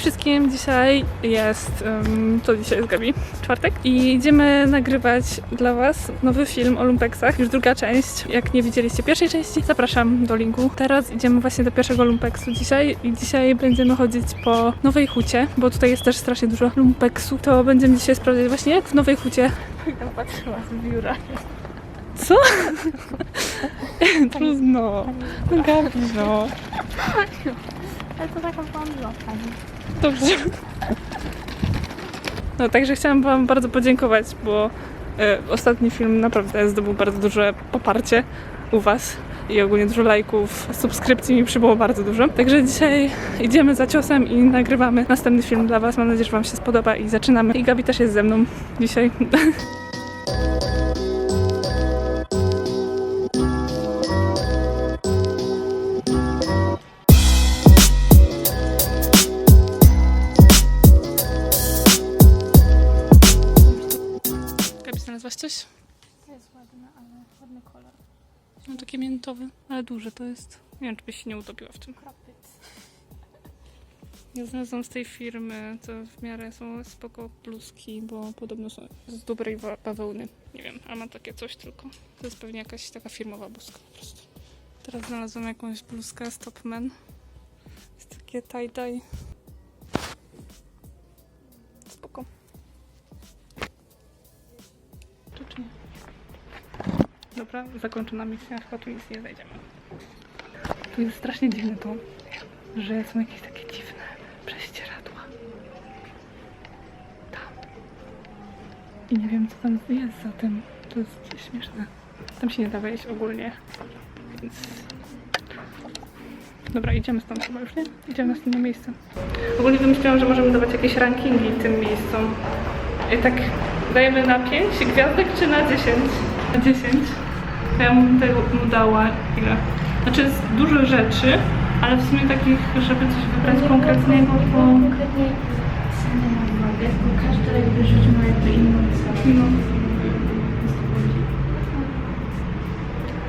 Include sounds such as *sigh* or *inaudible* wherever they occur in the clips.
wszystkim, dzisiaj jest, um, to dzisiaj jest Gabi, czwartek i idziemy nagrywać dla Was nowy film o lumpeksach, już druga część. Jak nie widzieliście pierwszej części, zapraszam do linku. Teraz idziemy właśnie do pierwszego lumpeksu dzisiaj i dzisiaj będziemy chodzić po Nowej Hucie, bo tutaj jest też strasznie dużo lumpeksu. To będziemy dzisiaj sprawdzać właśnie jak w Nowej Hucie. Tam patrzyła z biura. Co? *laughs* Trudno. No Gabi, no. Ale to taka byłam pani. Dobrze. No także chciałam Wam bardzo podziękować, bo e, ostatni film naprawdę zdobył bardzo duże poparcie u Was i ogólnie dużo lajków, subskrypcji mi przybyło bardzo dużo. Także dzisiaj idziemy za ciosem i nagrywamy następny film dla Was. Mam nadzieję, że Wam się spodoba i zaczynamy. I Gabi też jest ze mną dzisiaj. *laughs* ładny kolor. No taki miętowy, ale duży to jest. Nie wiem, czy byś się nie utopiła w tym. Kropiec. Ja znalazłam z tej firmy, to w miarę są spoko bluzki, bo podobno są z dobrej wa- bawełny. Nie wiem, a ma takie coś tylko. To jest pewnie jakaś taka firmowa bluzka po prostu. Teraz znalazłam jakąś bluzkę z Topman. Jest takie tie-dye. Dobra, zakończona misja, chyba tu nic nie znajdziemy. Tu jest strasznie dziwne to, że są jakieś takie dziwne prześcieradła. Tam. I nie wiem, co tam jest za tym. To jest śmieszne. Tam się nie da wejść ogólnie. Więc... Dobra, idziemy stąd chyba już, nie? Idziemy na następne miejsce. Ogólnie wymyśliłam, że możemy dawać jakieś rankingi tym miejscom. I tak dajemy na 5 gwiazdek czy na 10? Na 10. Tutaj mu dała ile? Znaczy jest dużo rzeczy, ale w sumie takich, żeby coś wybrać konkretnego, to... Konkretnie na uwagę, bo każda jakby rzecz ma jakby inną. No.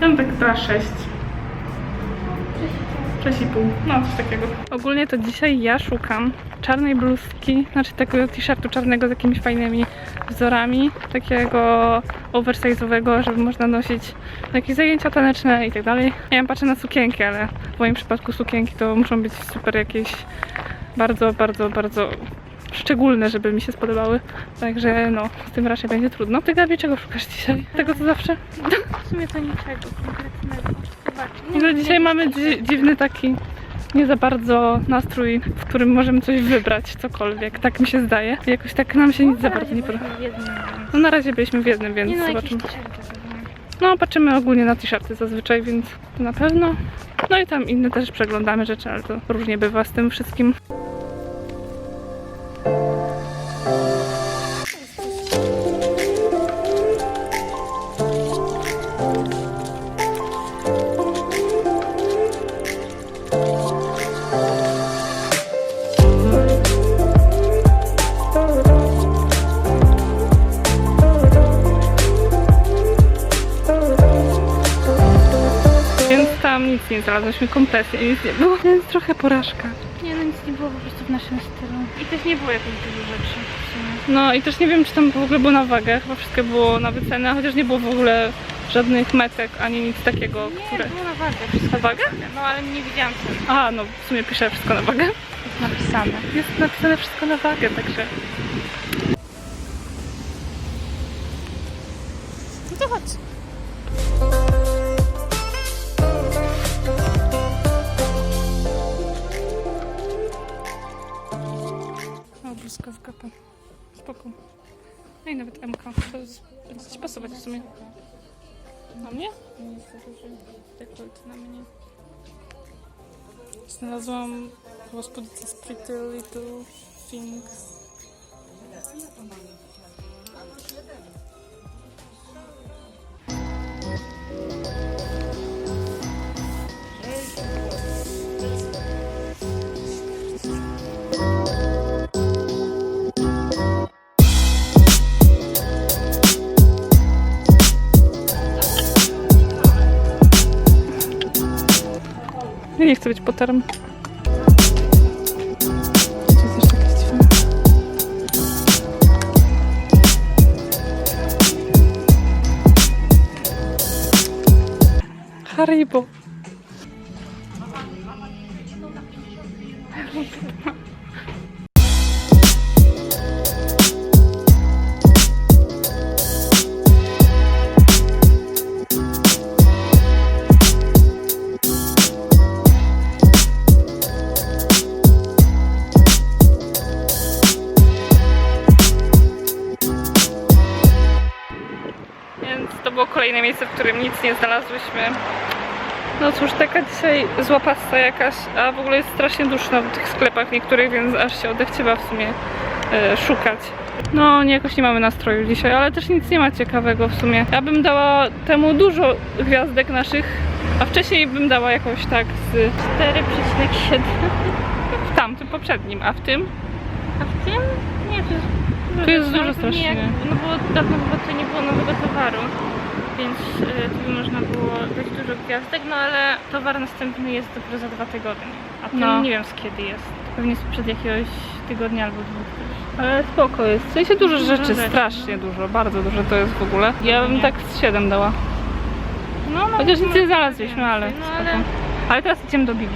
Ja tak dała 6. 6,5. No, coś takiego. Ogólnie to dzisiaj ja szukam czarnej bluzki, znaczy takiego t-shirtu czarnego z jakimiś fajnymi wzorami, takiego oversize'owego, żeby można nosić na jakieś zajęcia taneczne i tak dalej. Ja patrzę na sukienki, ale w moim przypadku sukienki to muszą być super jakieś bardzo, bardzo, bardzo szczególne, żeby mi się spodobały. Także no, z tym raczej będzie trudno. Ty Gabi, czego szukasz dzisiaj? Tego co zawsze? W sumie to niczego konkretnego. No dzisiaj mamy dzi- dziwny taki nie za bardzo nastrój, w którym możemy coś wybrać, cokolwiek. Tak mi się zdaje. Jakoś tak nam się nic za bardzo nie podoba. jednym. No na razie byliśmy w jednym, więc no, zobaczymy. No patrzymy ogólnie na t-shirty zazwyczaj, więc na pewno. No i tam inne też przeglądamy rzeczy, ale to różnie bywa z tym wszystkim. Nie znalazłyśmy kompletnie, nic nie było, więc trochę porażka. Nie no, nic nie było po prostu w naszym stylu. I też nie było jakichś dużo rzeczy w sumie. No i też nie wiem, czy tam w ogóle było na wagę, chyba wszystko było na wycenę, chociaż nie było w ogóle żadnych metek, ani nic takiego, Nie, które... było na wagę. Wszystko Na wagę? No ale nie widziałam cen. Aha, no w sumie piszę wszystko na wagę. Jest napisane. Jest napisane wszystko na wagę, także... O, bluzkowka, po. Spoko. No i nawet MK. To jest, będzie ci pasować w sumie. Na mnie? Nie jest to duży dekolt na mnie. Znalazłam chyba spódnicę z Pretty Little Things. Ja nie chcę być poterem. Haribo. Więc to było kolejne miejsce, w którym nic nie znalazłyśmy. No cóż, taka dzisiaj zła pasta jakaś, a w ogóle jest strasznie duszno w tych sklepach niektórych, więc aż się odechciewa w sumie e, szukać. No, nie, jakoś nie mamy nastroju dzisiaj, ale też nic nie ma ciekawego w sumie. Ja bym dała temu dużo gwiazdek naszych, a wcześniej bym dała jakoś tak z 4,7. w tamtym poprzednim, a w tym A w tym? Nie, jest dużo. Tu jest No, dużo strasznie. Jak, no bo dawno chyba tutaj nie było nowego towaru. Więc y, tu by można było dać dużo gwiazdek, no ale towar następny jest dopiero za dwa tygodnie. A ten No. nie wiem z kiedy jest. Pewnie sprzed jakiegoś tygodnia albo dwóch też. Ale spoko jest. W sensie dużo Dużo rzeczy, rzeczy. strasznie dużo, bardzo dużo to jest w ogóle. Ja bym Nie. tak z 7 dała. No, no, Chociaż nic no, nie znaleźliśmy, ale No spoko. ale Ale teraz idziemy do Bibi.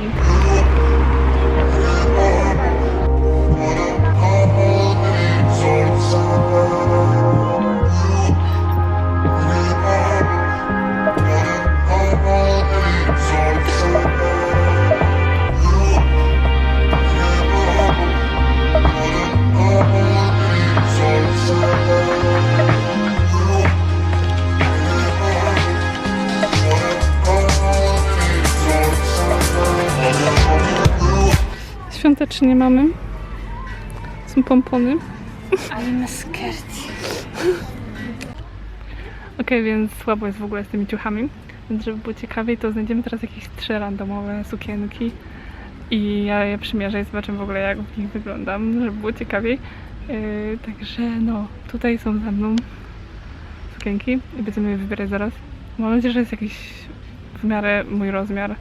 Świątecznie mamy. Są pompony. ale maskerci. *laughs* Okej, więc słabo jest w ogóle z tymi ciuchami. Więc żeby było ciekawiej, to znajdziemy teraz jakieś trzy randomowe sukienki. I ja je przymierzę i zobaczymy w ogóle jak w nich wyglądam, żeby było ciekawiej. Yy, także no, tutaj są ze mną sukienki i będziemy je wybierać zaraz. Mam nadzieję, że jest jakiś w miarę mój rozmiar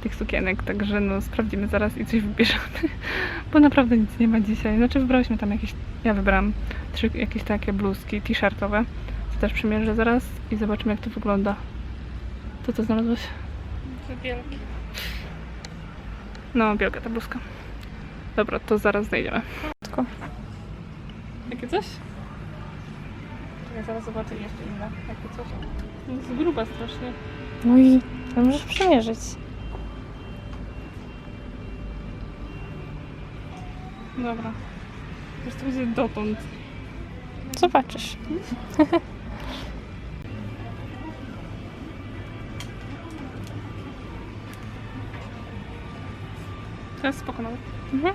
tych sukienek, także no sprawdzimy zaraz i coś wybierzemy, bo naprawdę nic nie ma dzisiaj. Znaczy wybrałyśmy tam jakieś, ja wybrałam trzy jakieś takie bluzki t-shirtowe, to też przymierzę zaraz i zobaczymy jak to wygląda. To co znalazłeś? Wielki. No, wielka ta bluzka. Dobra, to zaraz znajdziemy. Tylko. Jakie coś? Ja zaraz zobaczę jeszcze inne. Jakie coś. No, Jest gruba strasznie. No i to możesz przymierzyć. Dobra. Wiesz, to będzie dotąd. Zobaczysz. *laughs* To jest spoko nawet. Mhm.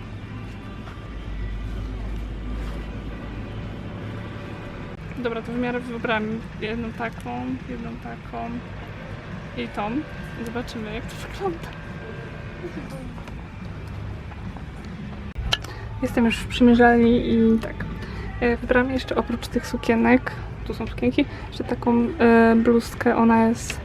Dobra, to w miarę wybrałam jedną taką, jedną taką i tą. Zobaczymy jak to wygląda. Jestem już w przymierzalni i tak. e, Wybrałam jeszcze oprócz tych sukienek, tu są sukienki, jeszcze taką e, bluzkę, ona jest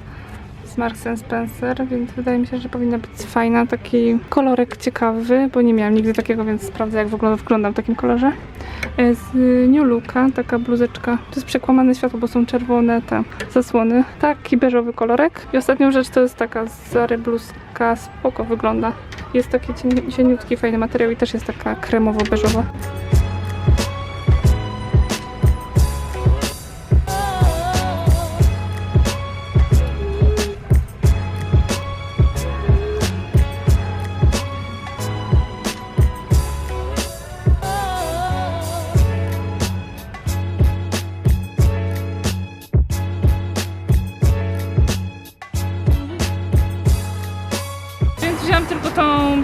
z Marks Spencer, więc wydaje mi się, że powinna być fajna, taki kolorek ciekawy, bo nie miałam nigdy takiego, więc sprawdzę jak w ogóle wygląda w takim kolorze. E, Z New Looka, taka bluzeczka, to jest przekłamane światło, bo są czerwone te zasłony, taki beżowy kolorek. I ostatnią rzecz to jest taka Zary bluzka, spoko wygląda. Jest taki cieni- cieniutki, fajny materiał i też jest taka kremowo-beżowa.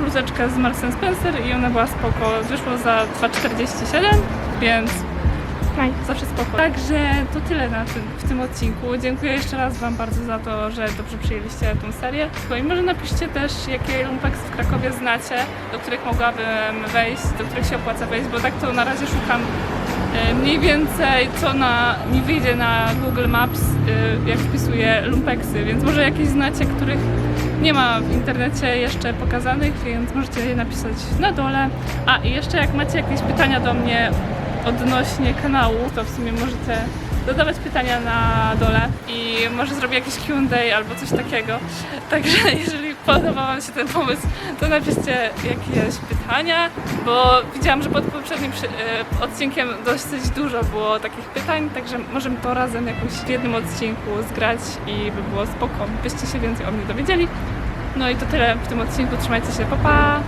Bluzeczkę z Marks Spencer i ona była spoko. Wyszło za 2,47, więc zawsze spoko. Także to tyle na tym, w tym odcinku. Dziękuję jeszcze raz Wam bardzo za to, że dobrze przyjęliście tą serię. No i może napiszcie też, jakie lumpeksy w Krakowie znacie, do których mogłabym wejść, do których się opłaca wejść, bo tak to na razie szukam e, mniej więcej, co na, mi wyjdzie na Google Maps, e, jak wpisuję lumpeksy, więc może jakieś znacie, których nie ma w internecie jeszcze pokazanych, więc możecie je napisać na dole. A i jeszcze jak macie jakieś pytania do mnie odnośnie kanału, to w sumie możecie dodawać pytania na dole i może zrobię jakieś Q&A albo coś takiego. Także jeżeli podoba Wam się ten pomysł, to napiszcie jakieś pytania, bo widziałam, że pod poprzednim e, odcinkiem dosyć dużo było takich pytań, także możemy to razem jakoś w jednym odcinku zgrać i by było spoko, byście się więcej o mnie dowiedzieli. No i to tyle w tym odcinku, trzymajcie się, pa pa!